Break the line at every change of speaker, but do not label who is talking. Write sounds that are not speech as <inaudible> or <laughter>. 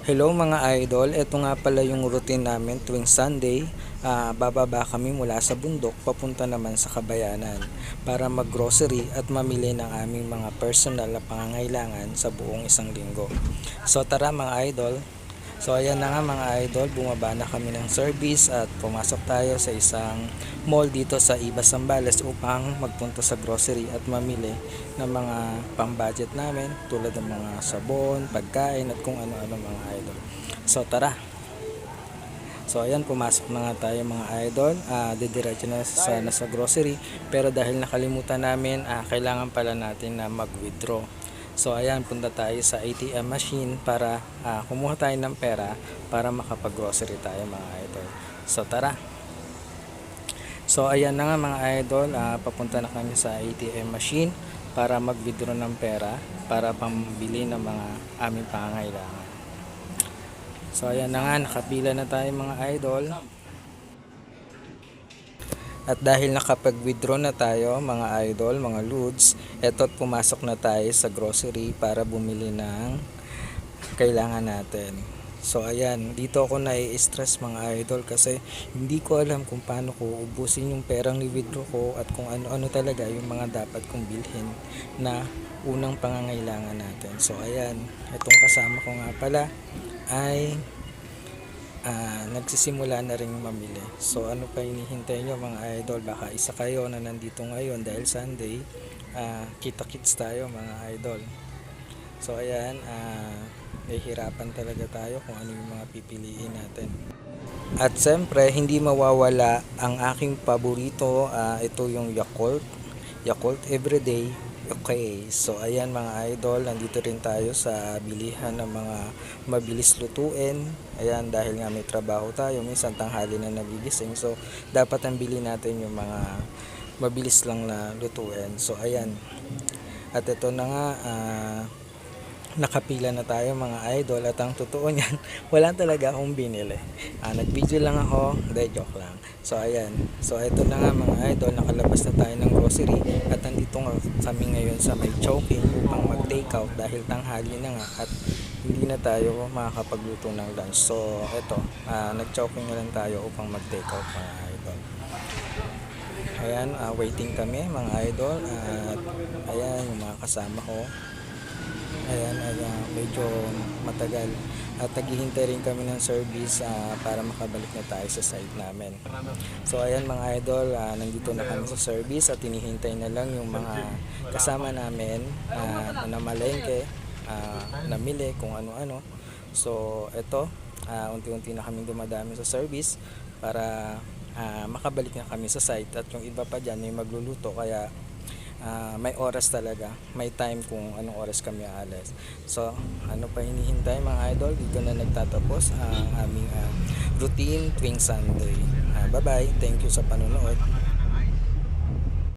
Hello mga idol, ito nga pala yung routine namin tuwing Sunday. Ah, bababa kami mula sa bundok papunta naman sa kabayanan para maggrocery at mamili ng aming mga personal na pangangailangan sa buong isang linggo. So tara mga idol. So ayan na nga mga idol, bumaba na kami ng service at pumasok tayo sa isang mall dito sa Iba Sambales upang magpunta sa grocery at mamili ng mga pang-budget namin tulad ng mga sabon, pagkain at kung ano-ano mga idol. So tara. So ayan, pumasok na nga tayo mga idol. Ah, didiretso na sana sa grocery. Pero dahil nakalimutan namin, ah, kailangan pala natin na mag-withdraw. So ayan, punta tayo sa ATM machine para ah, kumuha tayo ng pera para makapag-grocery tayo mga idol. So tara. So ayan na nga mga idol, ah, papunta na kami sa ATM machine para mag-withdraw ng pera para pambili ng mga aming pangangailangan. So ayan na nga, nakapila na tayo mga idol. At dahil nakapag-withdraw na tayo mga idol, mga ludes, eto't pumasok na tayo sa grocery para bumili ng kailangan natin. So ayan, dito ako nai-stress mga idol kasi hindi ko alam kung paano ko ubusin yung perang ni-withdraw ko at kung ano-ano talaga yung mga dapat kong bilhin na unang pangangailangan natin. So ayan, itong kasama ko nga pala ay ah, nagsisimula na rin mamili. So ano pa hinihintay nyo mga idol? Baka isa kayo na nandito ngayon dahil Sunday. ah, kita-kits tayo mga idol. So ayan, ah, nahihirapan talaga tayo kung ano yung mga pipiliin natin. At siyempre, hindi mawawala ang aking paborito. ah, ito yung Yakult. Yakult Everyday. Okay, so ayan mga idol, nandito rin tayo sa bilihan ng mga mabilis lutuin. Ayan, dahil nga may trabaho tayo, minsan tanghali na nagigising. So, dapat ang bili natin yung mga mabilis lang na lutuin. So, ayan. At ito na nga, ah, nakapila na tayo mga idol at ang totoo niyan <laughs> wala talaga akong binili. Ah, nag video lang ako hindi joke lang. So ayan. So ito na nga mga idol nakalabas na tayo ng grocery at nandito nga kami ngayon sa may choking upang mag take out dahil tanghali na nga at hindi na tayo makakapagluto ng lunch. So ito ah, nag choking na lang tayo upang mag take out mga idol. Ayan ah, waiting kami mga idol at ayan yung mga kasama ko Ayan, ay, ah, medyo matagal. At naghihintay rin kami ng service ah, para makabalik na tayo sa site namin. So ayan mga idol, ah, nandito na kami sa service at hinihintay na lang yung mga kasama namin ah, na namalengke, ah, namili kung ano-ano. So eto, ah, unti-unti na kami dumadami sa service para ah, makabalik na kami sa site at yung iba pa dyan may magluluto kaya Ah, may oras talaga, may time kung anong oras kami aalis. So, ano pa hinihintay mga idol? Dito na nagtatapos ang aming ah, routine tuwing Sunday. Ah, bye-bye. Thank you sa panonood.